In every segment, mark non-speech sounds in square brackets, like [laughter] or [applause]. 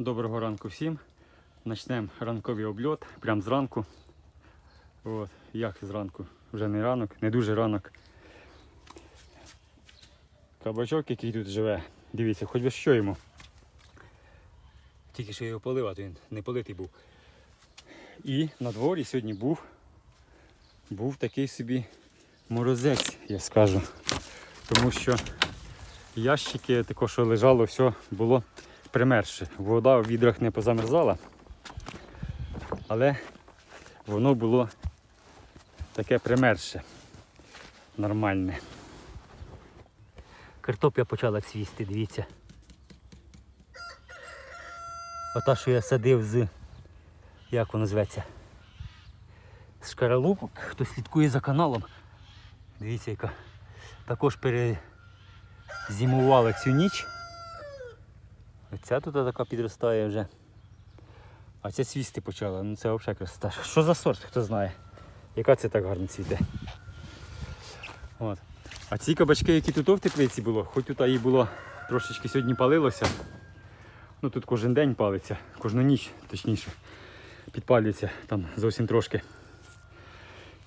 Доброго ранку всім. Почнемо ранковий обльот прямо зранку. От, як зранку? Вже не ранок, не дуже ранок. Кабачок, який тут живе, дивіться, хоч би що йому. Тільки що його полив, а то він не политий був. І на дворі сьогодні був, був такий собі морозець, я скажу. Тому що ящики, тако, що лежало, все було примерше. Вода в відрах не позамерзала, але воно було таке примерше. Нормальне. Картопля почала цвісти, дивіться. Ота, що я садив з. Як воно зветься? З шкаралупок. Хто слідкує за каналом. Дивіться, яка також перезимувала цю ніч. Оця тут така підростає вже. А ця цвісти почала. Ну це взагалі красота. Що за сорт, хто знає. Яка це так гарно цвіте. От. А ці кабачки, які тут в теплиці було, хоч тут і було трошечки сьогодні палилося. Ну тут кожен день палиться, кожну ніч, точніше, підпалюється там зовсім трошки.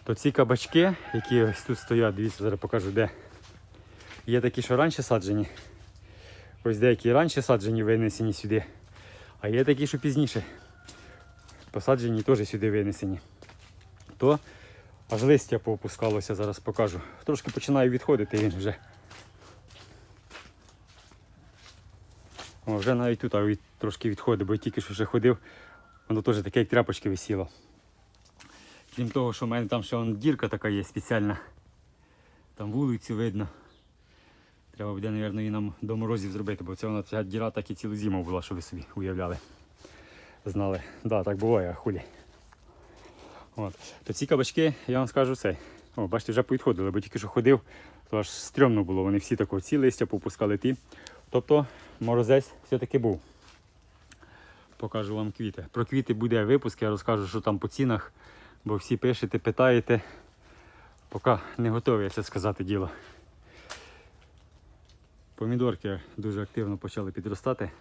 То ці кабачки, які ось тут стоять, дивіться, зараз покажу де. Є такі, що раніше саджені. Ось деякі раніше саджені, винесені сюди. А є такі, що пізніше. Посаджені теж сюди винесені. То аж листя поопускалося, зараз покажу. Трошки починає відходити він вже. О, вже навіть тут а, від, трошки відходить, бо я тільки що вже ходив, воно теж таке, як тряпочки висіло. Крім того, що в мене там ще вон дірка така є спеціальна. Там вулицю видно. Треба буде, мабуть, її нам до морозів зробити, бо це вона ця діра так і цілу зиму була, що ви собі уявляли. Знали. Так, да, так буває, а хулі. От. То ці кабачки, я вам скажу цей. О, бачите, вже повідходили, бо тільки що ходив, то аж стрьомно було. Вони всі тако ці листя попускали ті. Тобто морозець все-таки був. Покажу вам квіти. Про квіти буде випуск, я розкажу, що там по цінах, бо всі пишете, питаєте. Поки не готові це сказати діло. Помідорки дуже активно почали підростати.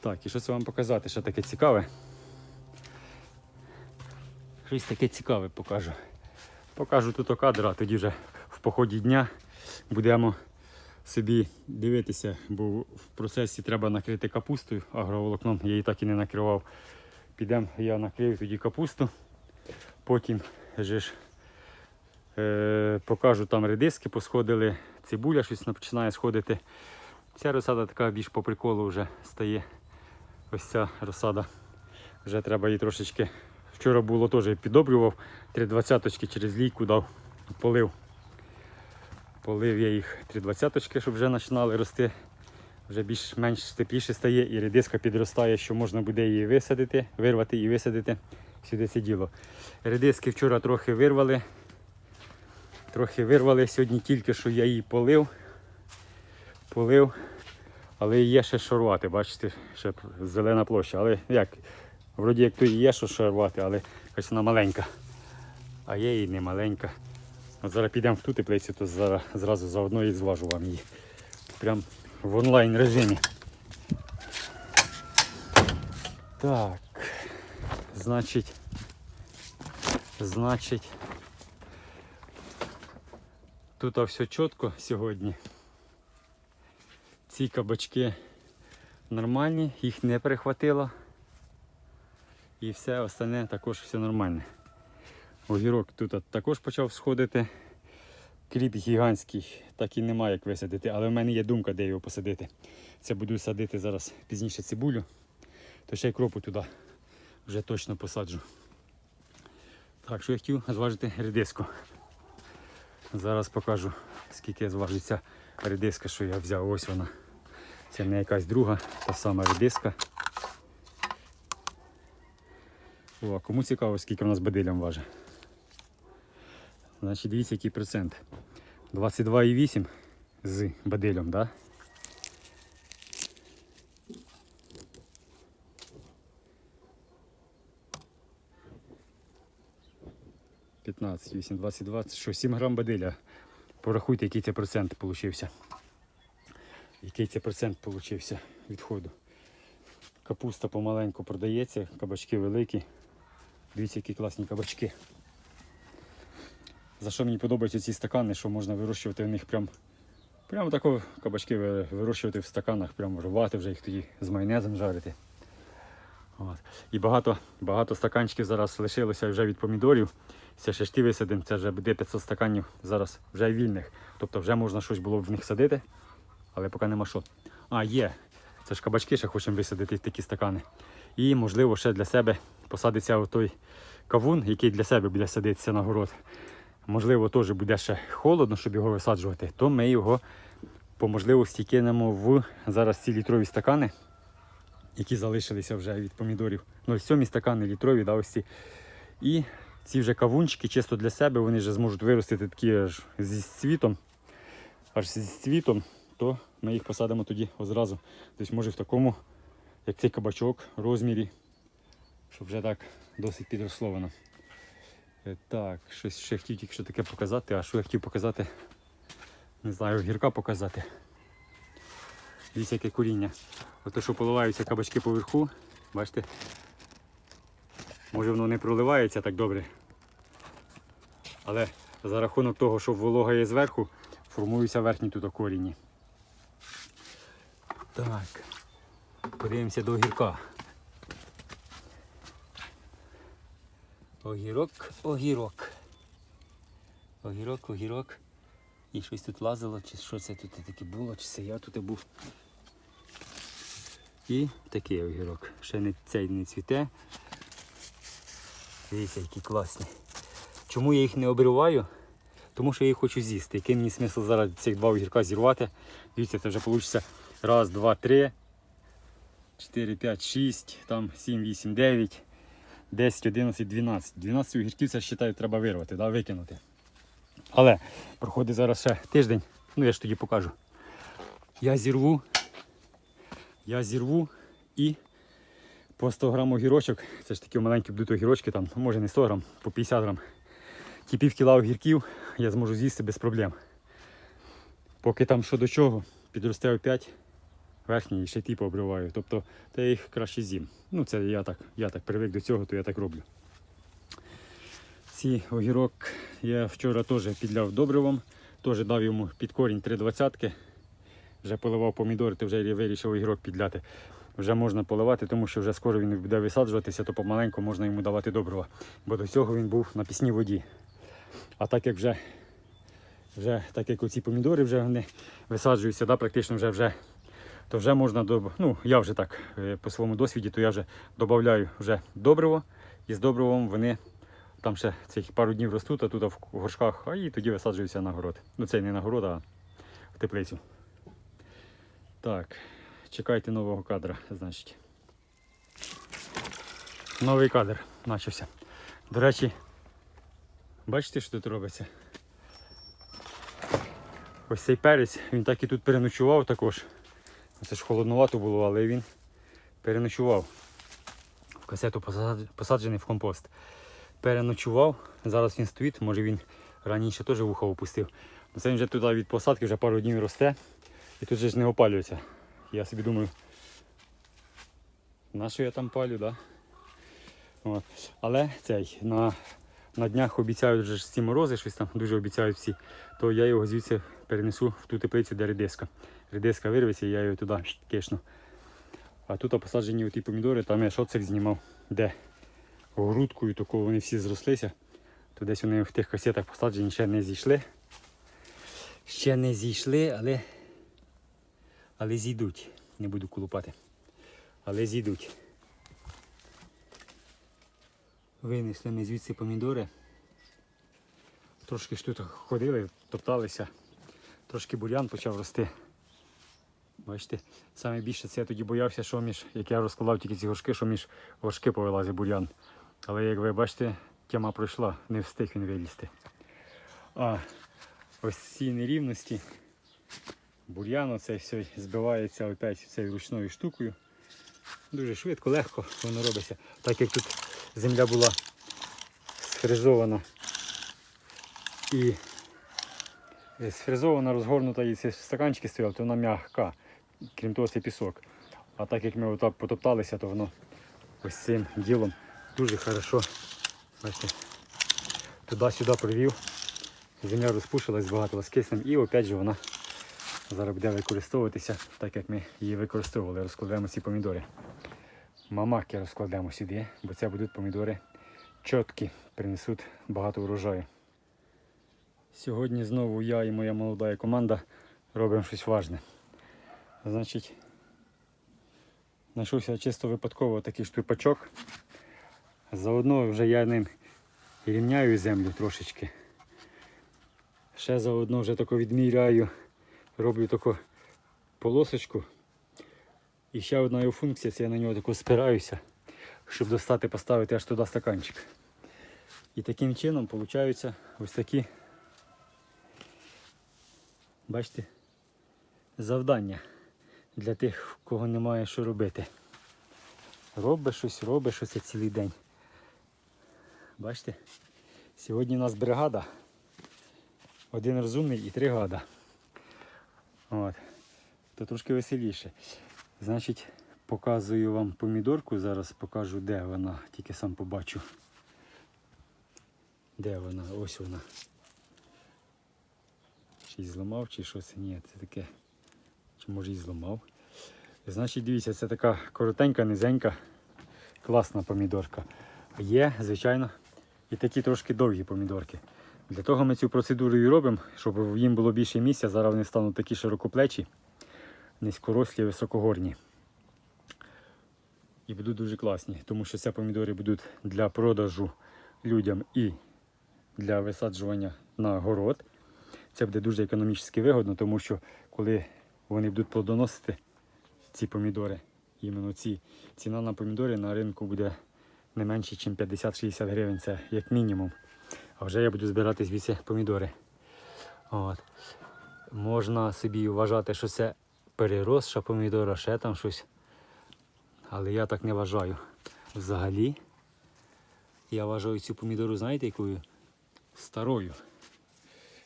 Так, і що це вам показати, що таке цікаве? Щось таке цікаве покажу. Покажу тут кадр, а тоді вже в поході дня будемо собі дивитися, бо в процесі треба накрити капустою агроволокном, я її так і не накривав. Підемо, я накрию тоді капусту, потім же ж, е, покажу там редиски посходили, цибуля щось починає сходити. Ця розсада така більш по приколу вже стає. Ось ця розсада. Вже треба її трошечки. Вчора було теж підобрював, три двадцяточки через лійку дав, полив. Полив я їх три двадцяточки, щоб вже починали рости. Вже більш-менш тепліше стає і редиска підростає, що можна буде її висадити, вирвати і висадити сюди це діло. Редиски вчора трохи вирвали. Трохи вирвали. Сьогодні тільки що я її полив. Полив. Але є ще що рвати, бачите, ще зелена площа. Але як? Вроді як то є що ще рвати, але якась вона маленька. А є і не маленька. От зараз підемо в ту теплицю, то зараз зразу заодно і зважу вам її. Прям в онлайн режимі. Так. Значить. Значить. Тут все чітко сьогодні. Ці кабачки нормальні, їх не перехватило. І все остальне також все нормальне. Огірок тут також почав сходити. Кріп гігантський, так і немає як висадити, але в мене є думка, де його посадити. Це буду садити зараз пізніше цибулю, то ще й кропу туди вже точно посаджу. Так, що я хотів зважити редиску. Зараз покажу, скільки зважиться редиска, що я взяв. Ось вона. Це не якась друга, та сама редиска. О, кому цікаво, скільки в нас бадилям важить. Значить, дивіться, який процент. 22,8 з бадилем, да? П'ятнадцять, вісім, двадцять, двадцять, що 7 грам бадиля. Порахуйте, який це процент получився. Який це процент получився відходу. Капуста помаленьку продається, кабачки великі. Дивіться, які класні кабачки. За що мені подобаються ці стакани, що можна вирощувати в них прям, прям тако кабачки вирощувати в стаканах, прям рвати вже їх тоді з майонезом жарити. От. І багато, багато стаканчиків зараз лишилося вже від помідорів. Це ще ж ті висадимо, це вже буде 500 стаканів зараз вже вільних. Тобто вже можна щось було б в них садити, але поки нема що. А, є. Це ж кабачки ще хочемо висадити такі стакани. І, можливо, ще для себе посадиться той кавун, який для себе буде садитися на город. Можливо, теж буде ще холодно, щоб його висаджувати, то ми його по можливості кинемо в зараз ці літрові стакани, які залишилися вже від помідорів. 0,7 стакани літрові, да, ось ці. І ці вже кавунчики чисто для себе, вони вже зможуть виростити такі аж зі цвітом, аж зі цвітом, то ми їх посадимо тоді одразу. Тобто, може в такому, як цей кабачок, розмірі, щоб вже так досить підросло воно. Е, Так, щось ще хотів тільки що таке показати, а що я хотів показати, не знаю, гірка показати. Дивіться, яке коріння. Ото що поливаються кабачки поверху, бачите? Може воно не проливається так добре. Але за рахунок того, що волога є зверху, формуються верхні тут корінні. Так, подивимося до огірка. Огірок, огірок. Огірок, огірок. І щось тут лазило, чи що це тут таке було, чи це я тут і був. І такий огірок. Ще не цей не цвіте. Дивіться, які класні. Чому я їх не обриваю? Тому що я їх хочу з'їсти. Який мені смисл зараз цих два огірка зірвати? Дивіться, це вже вийде раз, два, три, 4, 5, 6, там 7, 8, 9, 10, 11, 12. 12 огірків це вважаю, треба вирвати, да, викинути. Але проходить зараз ще тиждень, ну я ж тоді покажу. Я зірву, я зірву і по 100 грам огірочок, це ж такі маленькі будуть огірочки, там, може не 100 грам, по 50 грам. Ті пів кіла огірків я зможу з'їсти без проблем. Поки там що до чого, підросте опять верхній і ще ті пообриваю. Тобто то я їх краще з'їм. Ну це я так, я так привик до цього, то я так роблю. Ці огірок я вчора теж підляв добривом, теж дав йому під корінь 3,20. Вже поливав помідори, то вже вирішив огірок підляти. Вже можна поливати, тому що вже скоро він буде висаджуватися, то помаленьку можна йому давати добрива. Бо до цього він був на пісній воді. А так як вже, вже так як оці помідори вже вони висаджуються, да, практично вже вже то вже можна до, ну я вже так е, по своєму досвіді, то я вже додаю вже добриво, і з добривом вони там ще цих пару днів ростуть, а тут в горшках, а і тоді висаджуються на город. Ну це не на город, а в теплицю. Так, чекайте нового кадра, значить. Новий кадр почався. До речі, бачите, що тут робиться? Ось цей перець, він так і тут переночував також. Це ж холодновато було, але він переночував. В касету посаджений в компост. Переночував, зараз він стоїть, може він раніше теж вуха опустив. Ну, Це він вже туди від посадки вже пару днів росте і тут же ж не опалюється. Я собі думаю, на що я там палю, да? От. Але цей на, на днях обіцяють вже ці морози, щось там дуже обіцяють всі, то я його звідси перенесу в ту теплицю, де редиска. Редиска вирветься, і я його туди кишну. А тут посаджені ті помідори, там я шоцик знімав, де грудкою такого вони всі зрослися. То десь вони в тих касетах посаджені ще не зійшли. Ще не зійшли, але, але зійдуть. Не буду колупати. Але зійдуть. Винесли ми звідси помідори. Трошки ж тут ходили, топталися. Трошки бур'ян почав рости. Бачите, саме більше це я тоді боявся, що між, як я розкладав тільки ці горшки, що між горшки повилазить бур'ян. Але як ви бачите, тема пройшла, не встиг він вилізти. А ось ці нерівності, бур'ян оце все збивається опять цією ручною штукою. Дуже швидко, легко воно робиться. Так як тут земля була сфрезована і е, сфрезована, розгорнута і ці стаканчики стояли, то вона м'яка. Крім того, це пісок. А так як ми отак потопталися, то воно ось цим ділом дуже хорошо. Бачите, туди-сюди привів. Земля розпушилась багато з киснем і опять же вона зараз буде використовуватися, так як ми її використовували. Розкладаємо ці помідори. Мамаки розкладемо сюди, бо це будуть помідори чіткі, принесуть багато врожаю. Сьогодні знову я і моя молода команда робимо щось важне. Значить, знайшовся чисто випадково такий штурпачок. Заодно вже я ним рівняю землю трошечки. Ще заодно вже тако відміряю, роблю таку полосочку. І ще одна його функція, це я на нього тако спираюся, щоб достати, поставити аж туди стаканчик. І таким чином получаються ось такі, бачите, завдання для тих, в кого немає що робити. Робиш щось, робиш щось цілий день. Бачите? Сьогодні у нас бригада. Один розумний і три гада. От. То трошки веселіше. Значить, показую вам помідорку. Зараз покажу, де вона, тільки сам побачу. Де вона? Ось вона. Чи зламав, чи що це? Ні, це таке. Чи може і зламав. Значить, дивіться, це така коротенька, низенька, класна помідорка. Є, звичайно, і такі трошки довгі помідорки. Для того ми цю процедуру і робимо, щоб їм було більше місця. Зараз вони стануть такі широкоплечі, низькорослі, високогорні. І будуть дуже класні, тому що це помідори будуть для продажу людям і для висаджування на город. Це буде дуже економічно вигодно, тому що коли вони будуть плодоносити ці помідори, іменно ці, ціна на помідори на ринку буде не менше, ніж 50-60 гривень, це як мінімум. А вже я буду збирати звідси помідори. От. Можна собі вважати, що це переросша помідора, ще там щось. Але я так не вважаю. Взагалі, я вважаю цю помідору, знаєте, якою? Старою.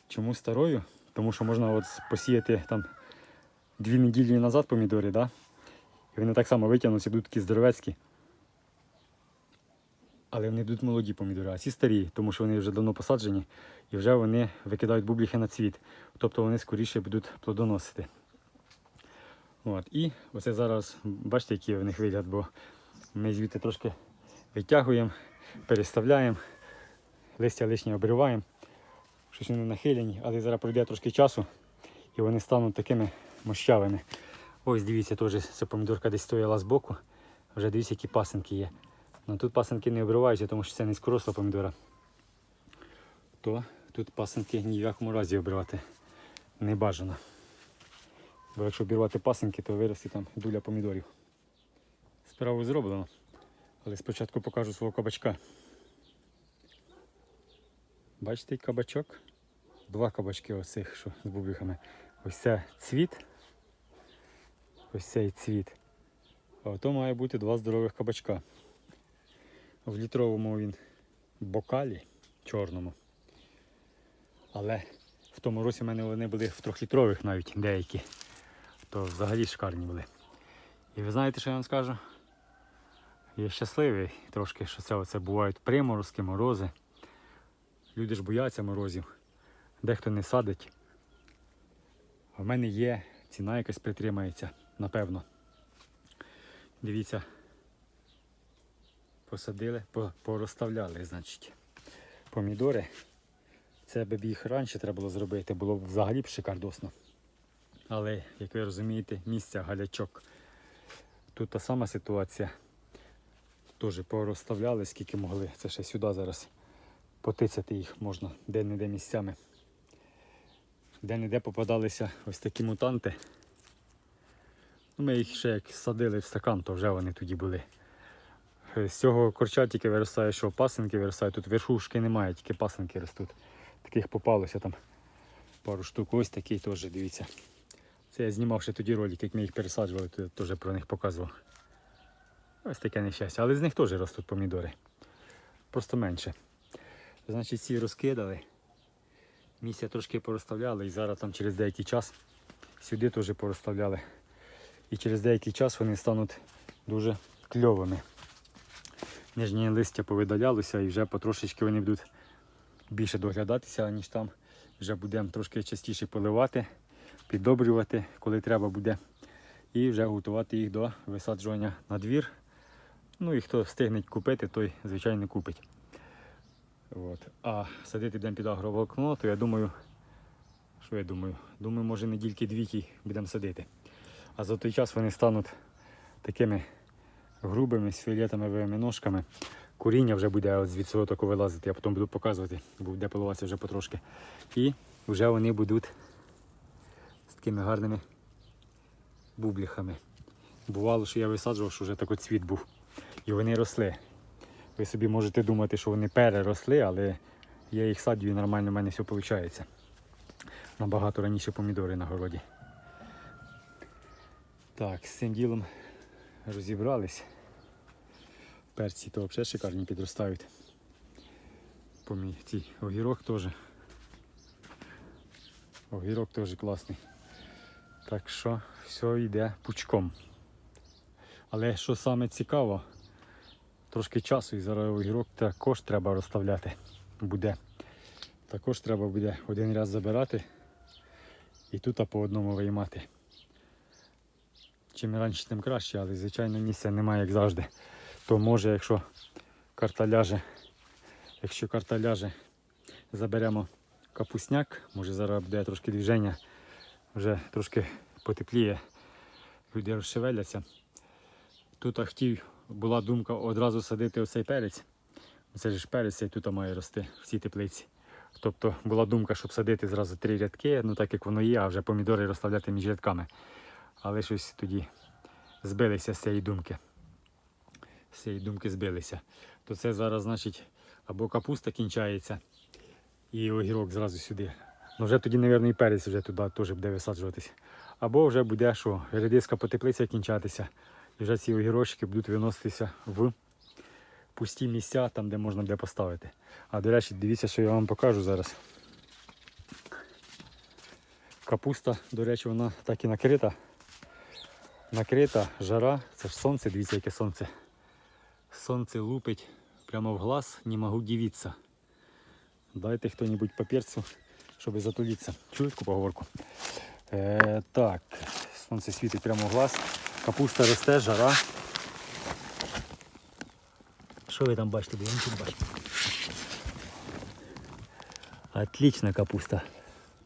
Чому старою? Тому що можна от посіяти там дві неділі назад помідори, да? і вони так само витягнуться, будуть такі здоровецькі. Але вони будуть молоді помідори, а ці старі, тому що вони вже давно посаджені і вже вони викидають бубліхи на цвіт. Тобто вони скоріше будуть плодоносити. От. І оце зараз, бачите, який в них вигляд, бо ми звідти трошки витягуємо, переставляємо, листя лишнє обриваємо, щось вони нахилені, але зараз пройде трошки часу і вони стануть такими мощавими. Ось дивіться, теж ця помідорка десь стояла збоку. Вже дивіться, які пасинки є. Ну тут пасинки не обриваються, тому що це низькоросла помідора. То тут пасинки ні в якому разі обривати не бажано. Бо якщо обірвати пасинки, то виросте там дуля помідорів. Справу зроблено. Але спочатку покажу свого кабачка. Бачите кабачок? Два кабачки оцих, що з бубликами. Ось це цвіт. Ось цей цвіт. А ото має бути два здорових кабачка. В літровому він бокалі чорному. Але в тому році в мене вони були в трьохлітрових навіть деякі. То взагалі шикарні були. І ви знаєте, що я вам скажу? Я щасливий трошки, що це оце бувають приморозки, морози. Люди ж бояться морозів. Дехто не садить. А в мене є, ціна якась притримається, напевно. Дивіться, посадили, порозставляли, значить, помідори. Це б їх раніше треба було зробити, було б взагалі б шикардосно. Але, як ви розумієте, місця галячок. Тут та сама ситуація. Теж порозставляли, скільки могли. Це ще сюди зараз потицяти їх можна де-не-де місцями. Де-не-де попадалися ось такі мутанти. Ну, Ми їх ще як садили в стакан, то вже вони тоді були. Е, З цього корча тільки виростає, що пасинки виростають. Тут верхушки немає, тільки пасинки ростуть. Таких попалося там пару штук. Ось такий теж, дивіться. Це я знімав ще тоді ролик, як ми їх пересаджували, то теж про них показував. Ось таке нещастя. Але з них теж ростуть помідори. Просто менше. Значить, ці розкидали. Місця трошки порозставляли і зараз там через деякий час сюди теж порозставляли. І через деякий час вони стануть дуже кльовими. Нижнє листя повидалялося і вже потрошечки вони будуть більше доглядатися, ніж там. Вже будемо трошки частіше поливати, піддобрювати, коли треба буде. І вже готувати їх до висаджування на двір. Ну і хто встигне купити, той звичайно купить. От. А садити будемо під агроволокно, то я думаю, що я думаю? Думаю, може недільки дві будемо садити. А за той час вони стануть такими грубими, з фіолетовими ножками. Коріння вже буде от звідси тако вилазити, я потім буду показувати, бо буде поливатися вже потрошки. І вже вони будуть з такими гарними бубліхами. Бувало, що я висаджував, що вже такий цвіт був. І вони росли. Ви собі можете думати, що вони переросли, але я їх садю і нормально в мене все виходить. Набагато раніше помідори на городі. Так, з цим ділом розібрались. Перці то взагалі шикарні підростають. Помі... Ці, огірок теж. Огірок теж класний. Так що все йде пучком. Але що саме цікаво, трошки часу і зараз огірок також треба розставляти буде. Також треба буде один раз забирати і тут по одному виймати. Чим раніше, тим краще, але звичайно місця немає, як завжди. То може, якщо карта ляже, якщо карта ляже, заберемо капусняк, може зараз буде трошки движення, вже трошки потепліє, люди розшевеляться. Тут хотів, була думка одразу садити оцей перець. Це ж перець цей тут має рости в цій теплиці. Тобто була думка, щоб садити зразу три рядки, ну так як воно є, а вже помідори розставляти між рядками. Але щось тоді збилися з цієї думки. З цієї думки збилися. То це зараз, значить, або капуста кінчається і огірок зразу сюди. Ну вже тоді, мабуть, і перець вже туди теж буде висаджуватись. Або вже буде що, редиска по теплицях кінчатися. І вже ці огірочки будуть виноситися в пусті місця, там, де можна буде поставити. А до речі, дивіться, що я вам покажу зараз. Капуста, до речі, вона так і накрита. Накрита, жара, це ж сонце, дивіться, яке сонце. Сонце лупить прямо в глаз, не можу дивитися. Дайте хто-небудь по перцю, щоб затулитися. Чуєте поговорку? Е, так, сонце світить прямо в глаз. Капуста росте, жара. Що ви там бачите? Я нічого бачу. Отлічна капуста.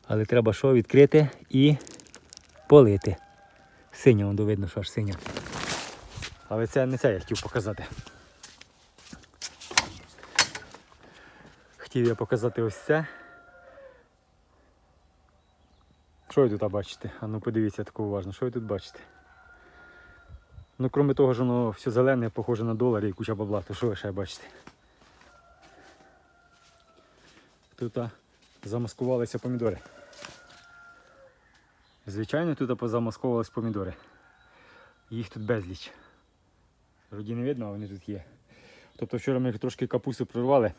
Але треба що відкрити і полити. Синя, воно видно, що аж синя. Але це не це я хотів показати. Хотів я показати ось це. Що ви тут бачите? А ну подивіться тако уважно, що ви тут бачите? Ну, крім того, що воно все зелене, похоже на долар і куча бабла, то що ви ще бачите? Тут замаскувалися помідори. Звичайно, тут позамасковувалися помідори. Їх тут безліч. Вроді не видно, а вони тут є. Тобто вчора ми трошки капусту прорвали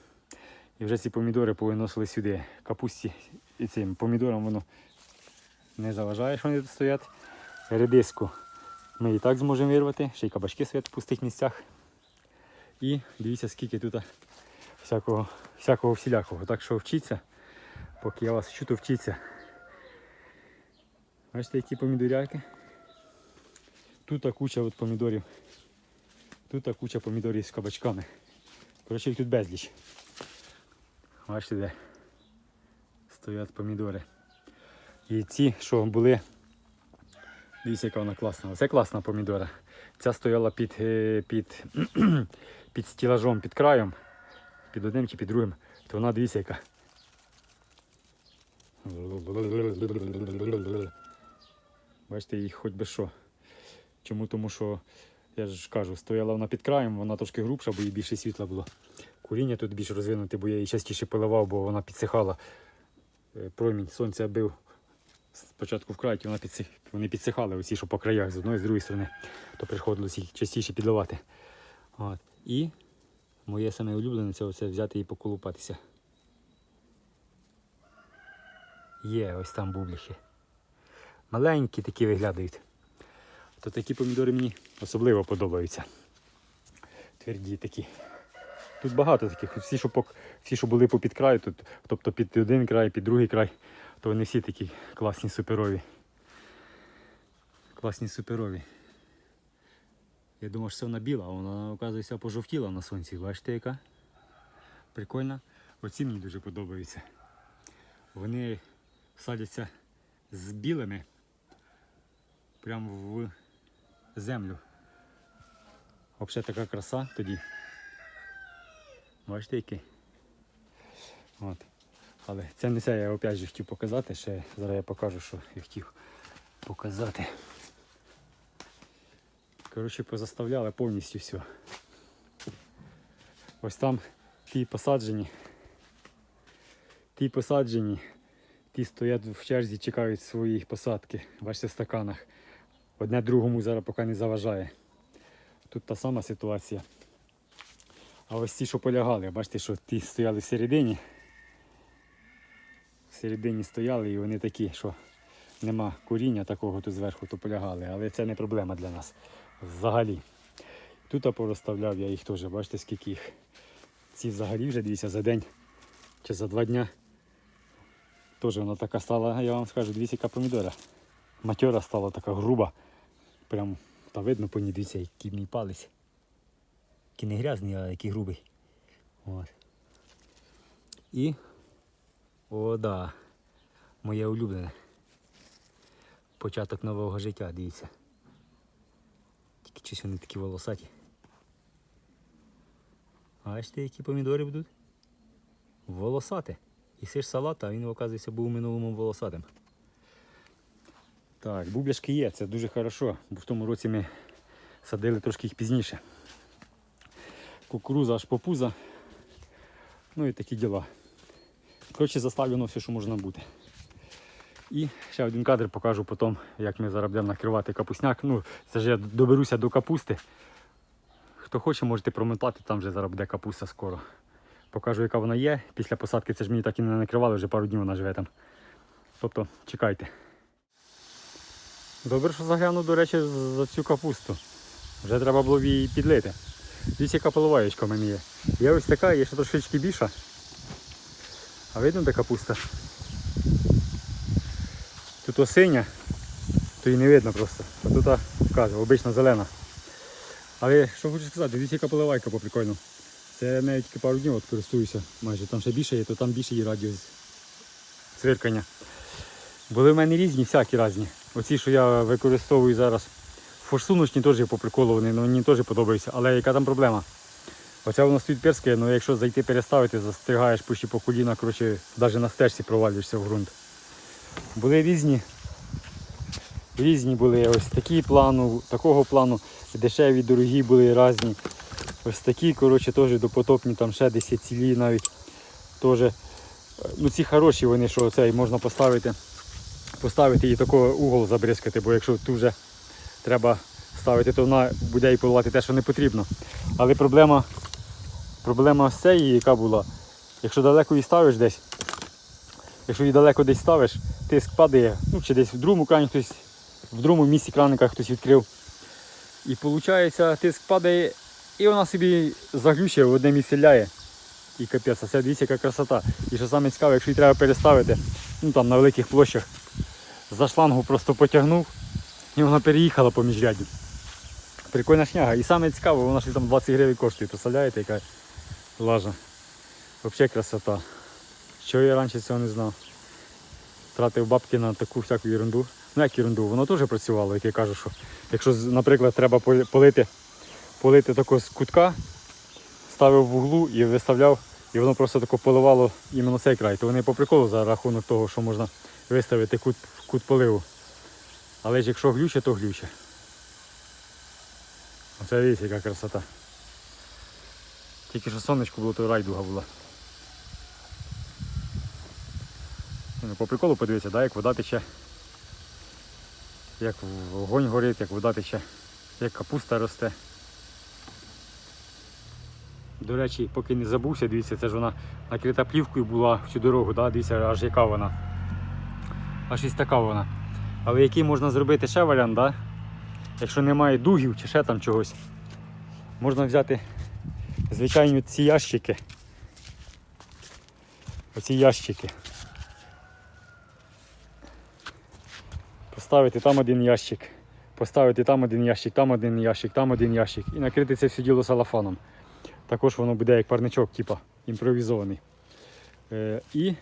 і вже ці помідори повиносили сюди. Капусті і цим помідорам воно не заважає, що вони тут стоять. Редиску ми і так зможемо вирвати, ще й кабачки стоять в пустих місцях. І дивіться, скільки тут всякого, всякого всілякого. Так що вчіться, поки я вас вчу, то вчіться. Бачите, які помідоряки. Тут куча от помідорів. Тут куча помідорів з кабачками. Коротше, їх тут безліч. Бачите, де стоять помідори. І ці, що були, дивіться, яка вона класна. Оце класна помідора. Ця стояла під, е, під, [clears throat] під стілажом, під краєм, під одним чи під другим. То вона дивіться яка. Бачите, їх хоч би що. Чому? Тому що, я ж кажу, стояла вона під краєм, вона трошки грубша, бо їй більше світла було. Куріння тут більш розвинуте, бо я її частіше поливав, бо вона підсихала. Е, Промінь сонця бив спочатку в край, вона підсих... вони підсихали усі, що по краях з одної з другої сторони, то приходилось їх частіше підливати. От. І моє саме улюблене це оце взяти і поколупатися. Є ось там бубліхи. Маленькі такі виглядають. то такі помідори мені особливо подобаються. Тверді такі. Тут багато таких. Всі, що, по, всі, що були попід краю, тут, тобто під один край, під другий край, то вони всі такі класні суперові. Класні суперові. Я думав, що це вона біла, а вона, оказується, пожовтіла на сонці. Бачите, яка? Прикольна. Оці мені дуже подобаються. Вони садяться з білими прямо в землю. Взагалі така краса тоді. Бачите який? От. Але це не це я опять же хотів показати, ще зараз я покажу, що я хотів показати. Коротше, позаставляли повністю все. Ось там ті посаджені. Ті посаджені, ті стоять в черзі, чекають свої посадки. Бачите, в стаканах. Одне другому зараз поки не заважає. Тут та сама ситуація. А ось ті, що полягали, бачите, що ті стояли всередині. Всередині стояли і вони такі, що нема коріння такого тут зверху, то полягали. Але це не проблема для нас взагалі. Тут порозставляв я їх теж, бачите, скільки їх. Ці взагалі вже дивіться за день чи за два дня. Теж вона така стала, я вам скажу, дивіться, яка помідора. Матьора стала така груба. Прям та видно по ній, дивіться, який мій палець. Який не грязний, а який грубий. От. І. О, да. Моє улюблене. Початок нового життя, дивіться. Тільки щось вони такі волосаті. Бачите, які помідори будуть? Волосати. І сиш салат, а він, оказується, був у минулому волосатим. Так, бубляшки є, це дуже хорошо, бо в тому році ми садили трошки їх пізніше. Кукуруза аж по пуза. Ну і такі діла. Коротше, заставлено все, що можна бути. І ще один кадр покажу потім, як ми зараз будемо накривати капусняк. Ну, це ж я доберуся до капусти. Хто хоче, можете промотати, там вже зараз буде капуста скоро. Покажу, яка вона є. Після посадки це ж мені так і не накривали, вже пару днів вона живе там. Тобто, чекайте. Добре, що заглянув, до речі, за цю капусту. Вже треба було її підлити. Дивіться, яка поливаєчка в мене є. Є ось така, є ще трошечки більша. А видно, де капуста? Тут осиня, то її не видно просто. А тут вказує, обична зелена. Але що хочу сказати, дивіться, яка поливайка по прикольну. Це я навіть тільки пару днів от користуюся майже. Там ще більше є, то там більше є радіус цвиркання. Були в мене різні, всякі різні. Оці, що я використовую зараз. Форсуночні теж по приколу, вони ну, мені теж подобаються. Але яка там проблема? Оця воно стоїть перське, але якщо зайти переставити, застигаєш почти по коліна, коротше, навіть на стежці провалюєшся в ґрунт. Були різні. Різні були ось такі плану, такого плану, дешеві, дорогі були різні. Ось такі, коротше, теж допотопні, там ще десь є цілі навіть. Теж. Ну ці хороші вони, що цей можна поставити. Поставити і такого угол забризкати, бо якщо тут вже треба ставити, то вона буде і поливати те, що не потрібно. Але проблема, проблема з цієї, яка була, якщо далеко її ставиш десь, якщо її далеко десь ставиш, тиск падає, ну чи десь в другому крані хтось, в другому місці краника хтось відкрив. І виходить, тиск падає, і вона собі заглючує, в одне місце ляє. І капець, а це дивіться, яка красота. І що саме цікаве, якщо її треба переставити, ну там на великих площах, за шлангу просто потягнув і вона переїхала по міжряді. Прикольна шняга. І саме цікаве, вона ж там 20 гривень коштує, представляєте, яка лажа. Взагалі красота. Що я раніше цього не знав. Тратив бабки на таку всяку ерунду. Ну як ерунду, воно теж працювало, як я кажу, що якщо, наприклад, треба полити, полити тако з кутка, ставив в углу і виставляв, і воно просто тако поливало іменно цей край. То вони по приколу за рахунок того, що можна виставити кут, кут поливу. Але ж якщо глюче, то глюче. Оце дивіться, яка красота. Тільки що сонечко було, то райдуга була. Ну, По приколу подивіться, да, як вода тече. Як вогонь горить, як вода тече, як капуста росте. До речі, поки не забувся, дивіться, це ж вона накрита плівкою була всю дорогу, да? дивіться, аж яка вона. Аж ось така вона. Але який можна зробити ще варіант, да? якщо немає дугів чи ще там чогось, можна взяти звичайні ці ящики. Оці ящики. Поставити там один ящик, поставити там один ящик, там один ящик, там один ящик і накрити це все діло салафаном. Також воно буде як парничок, типа імпровізований. Е, і,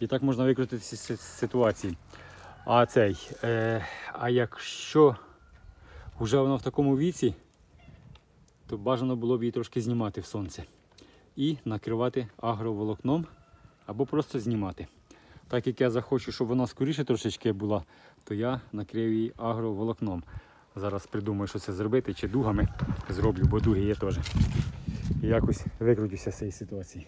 і так можна викрутитися з ситуації. А цей, е, а якщо вже воно в такому віці, то бажано було б її трошки знімати в сонце. І накривати агроволокном або просто знімати. Так як я захочу, щоб вона скоріше трошечки була, то я накрив її агроволокном. Зараз придумаю, що це зробити, чи дугами зроблю, бо дуги є теж. Якось викрутюся з цієї ситуації.